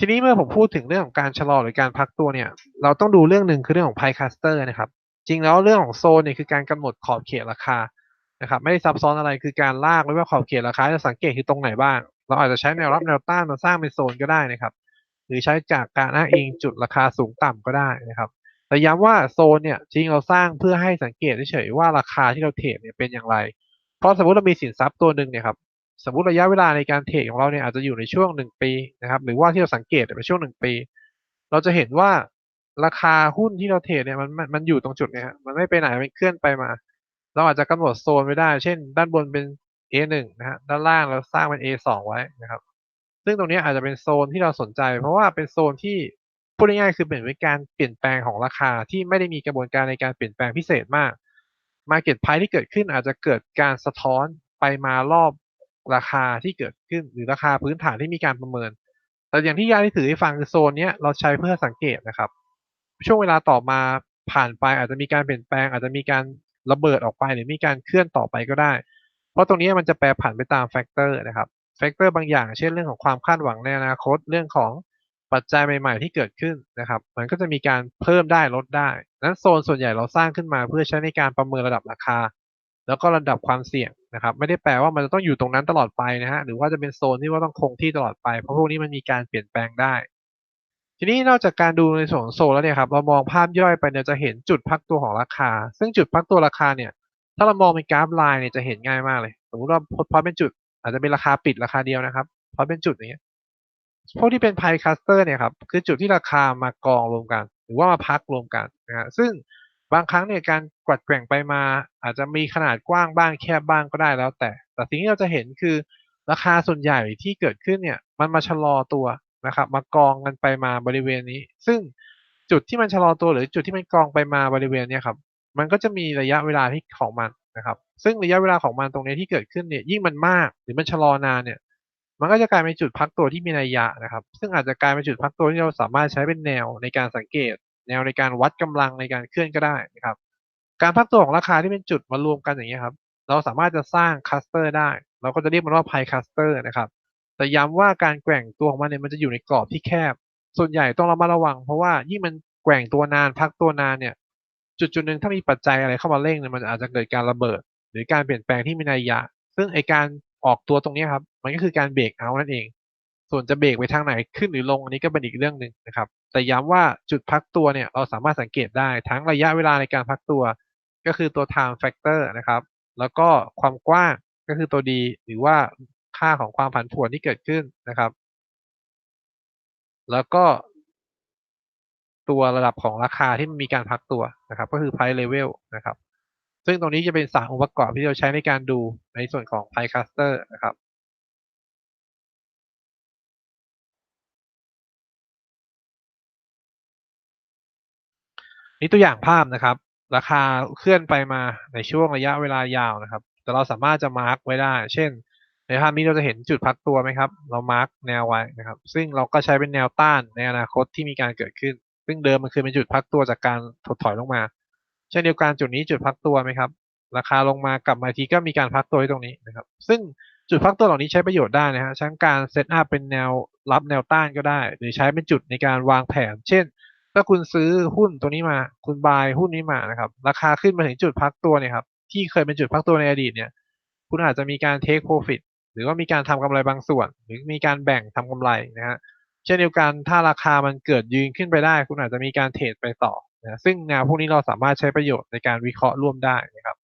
ทีนี้เมื่อผมพูดถึงเรื่องของการชะลอหรือการพักตัวเนี่ย เราต้องดูเรื่องหนึ่งคือเรื่องของไพคัสเตอร์นะครับ จริงแล้วเรื่องของโซนเนี่ยคือการกำหนดขอบเขตราคานะครับไม่ได้ซับซ้อนอะไรคือการลากไว้ว่าขอบเขตราคาจะสังเกตคือตรงไหนบ้าง เราอาจจะใช้แนวรับแนวต้านมาสร้างเป็นโซนก็ได้นะครับ หรือใช้จากการอ้างอิงจุดราคาสูงต่ำก็ได้นะครับแต่ย้ำว่าโซนเนี่ยจริงเราสร้างเพื่อให้สังเกตเฉยๆว่าราคาที่เราเทรดเนี่ยเป็นอย่างไร เพราะสมมติเรามีสินทรัพย์ตัวหนึ่งเนี่ยครับ สมมติระยะเวลาในการเทรดของเราเนี่ยอาจจะอยู่ในช่วงหนึ่งปีนะครับ หรือว่าที่เราสังเกตเป็นช่วงหนึ่งปี เราจะเห็นว่าราคาหุ้นที่เราเทรดเนี่ยมันมันอยู่ตรงจุดเนี่ยฮะมันไม่ไปไหนมันเคลื่อนไปมา เราอาจจะกำหนดโซนไว้ได้ เช่น ด้านบนเป็น A1 นะฮะด้านล่างเราสร้างเป็น A2 ไว้นะครับ ซึ่งตรงนี้อาจจะเป็นโซนที่เราสนใจ เพราะว่าเป็นโซนที่พูดง่ายๆคือเป็นการเปลี่ยนแปลงของราคาที่ไม่ได้มีกระบวนการในการเปลี่ยนแปลงพิเศษมาก Market Price ที่เกิดขึ้นอาจจะเกิดการสะท้อนไปมารอบ ราคาที่เกิดขึ้นหรือราคาพื้นฐานที่มีการประเมิน แต่อย่างที่ยาที่ถือให้ฟังคือโซนนี้เราใช้เพื่อสังเกตนะครับ ช่วงเวลาต่อมาผ่านไปอาจจะมีการเปลี่ยนแปลง อาจจะมีการระเบิดออกไป หรือมีการเคลื่อนต่อไปก็ได้ เพราะตรงนี้มันจะแปรผันไปตามแฟกเตอร์นะครับแฟกเตอร์บางอย่าง เช่นเรื่องของความคาดหวังในอนาคตเรื่องของปัจจัยใหม่ ๆ ที่เกิดขึ้นนะครับ มันก็จะมีการเพิ่มได้ลดได้ นั้นโซนส่วนใหญ่เราสร้างขึ้นมาเพื่อใช้ในการประเมินระดับราคา แล้วก็ระดับความเสี่ยงนะครับ ไม่ได้แปลว่ามันจะต้องอยู่ตรงนั้นตลอดไปนะฮะหรือว่าจะเป็นโซนที่ว่าต้องคงที่ตลอดไปเพราะพวกนี้มันมีการเปลี่ยนแปลงได้ ทีนี้นอกจากการดูในส่วนโซนแล้วเนี่ยครับเรามองภาพย่อยไปเนี่ยจะเห็นจุดพักตัวของราคา ซึ่งจุดพักตัวราคาเนี่ยถ้าเรามองเป็นกราฟไลน์เนี่ยจะเห็นง่ายมากเลยสมมติว่าพอเป็นจุด อาจจะเป็นราคาปิดราคาเดียวนะครับพอเป็นจุดอย่างเงี้ยพวกที่เป็นไพคัสเตอร์เนี่ยครับคือจุดที่ราคามากองรวมกัน หรือว่ามาพักรวมกันนะฮะซึ่ง บางครั้งเนี่ยการกวัดแกว่งไปมา อาจจะมีขนาดกว้างบ้างแคบบ้างก็ได้แล้วแต่ แต่สิ่งที่เราจะเห็นคือราคาส่วนใหญ่ที่เกิดขึ้นเนี่ยมันมาชะลอตัวนะครับ มากองกันไปมาบริเวณนี้ ซึ่งจุดที่มันชะลอตัวหรือจุดที่มันกองไปมาบริเวณเนี้ยครับมันก็จะมีระยะเวลาที่ของมันนะครับ ซึ่งระยะเวลาของมันตรงนี้ที่เกิดขึ้นเนี่ยยิ่งมันมากหรือมันชะลอนานเนี่ยมันก็จะกลายเป็นจุดพักตัวที่มีนัยยะนะครับ ซึ่งอาจจะกลายเป็นจุดพักตัวที่เราสามารถใช้เป็นแนวในการสังเกต แนวในการวัดกำลังในการเคลื่อนก็ได้นะครับ การพักตัวของราคาที่เป็นจุดมารวมกันอย่างนี้ครับ เราสามารถจะสร้างคลัสเตอร์ได้ เราก็จะเรียกมันว่าไพคลัสเตอร์นะครับ แต่ย้ำว่าการแกว่งตัวของมันเนี่ยมันจะอยู่ในกรอบที่แคบ ส่วนใหญ่ต้องระมัดระวัง เพราะว่ายิ่งมันแกว่งตัวนานพักตัวนานเนี่ย จุดจุดหนึ่งถ้ามีปัจจัยอะไรเข้ามาเร่งเนี่ยมันอาจจะเกิดการระเบิด หรือการเปลี่ยนแปลงที่มีนัยยะ ซึ่งไอการออกตัวตรงนี้ครับ มันก็คือการเบรกเอานั่นเอง ส่วนจะเบรกไปทางไหนขึ้นหรือลงอันนี้ก็เป็นอีกเรื่องหนึ่งนะครับ แต่ย้ำว่าจุดพักตัวเนี่ยเราสามารถสังเกตได้ทั้งระยะเวลาในการพักตัว ก็คือตัว time factor นะครับ แล้วก็ความกว้างก็คือตัวดีหรือว่าค่าของความผันผวนที่เกิดขึ้นนะครับ แล้วก็ตัวระดับของราคาที่มีการพักตัวนะครับ ก็คือ price level นะครับ ซึ่งตรงนี้จะเป็นสามองค์ประกอบที่เราใช้ในการดูในส่วนของ price cluster นะครับ นี่ตัวอย่างภาพนะครับ ราคาเคลื่อนไปมาในช่วงระยะเวลายาวนะครับ แต่เราสามารถจะมาร์กไว้ได้ เช่น ในภาพนี้เราจะเห็นจุดพักตัวไหมครับ เรามาร์กแนวไว้นะครับ ซึ่งเราก็ใช้เป็นแนวต้านในอนาคตที่มีการเกิดขึ้น ซึ่งเดิมมันคือเป็นจุดพักตัวจากการถดถอยลงมา เช่นเดียวกันจุดนี้จุดพักตัวไหมครับ ราคาลงมากลับมาทีก็มีการพักตัวที่ตรงนี้นะครับ ซึ่งจุดพักตัวเหล่านี้ใช้ประโยชน์ได้นะฮะทั้งการเซตอัพเป็นแนวรับแนวต้านก็ได้ หรือใช้เป็นจุดในการวางแผน เช่น ถ้าคุณซื้อหุ้นตัวนี้มา คุณบายหุ้นนี้มานะครับ ราคาขึ้นมาถึงจุดพักตัวเนี่ยครับ ที่เคยเป็นจุดพักตัวในอดีตเนี่ย คุณอาจจะมีการ take profit หรือว่ามีการทำกำไรบางส่วน หรือมีการแบ่งทำกำไรนะฮะ เช่นเดียวกันถ้าราคามันเกิดยืนขึ้นไปได้ คุณอาจจะมีการเทรดไปต่อนะซึ่งแนวพวกนี้เราสามารถใช้ประโยชน์ในการวิเคราะห์ร่วมได้นะครับ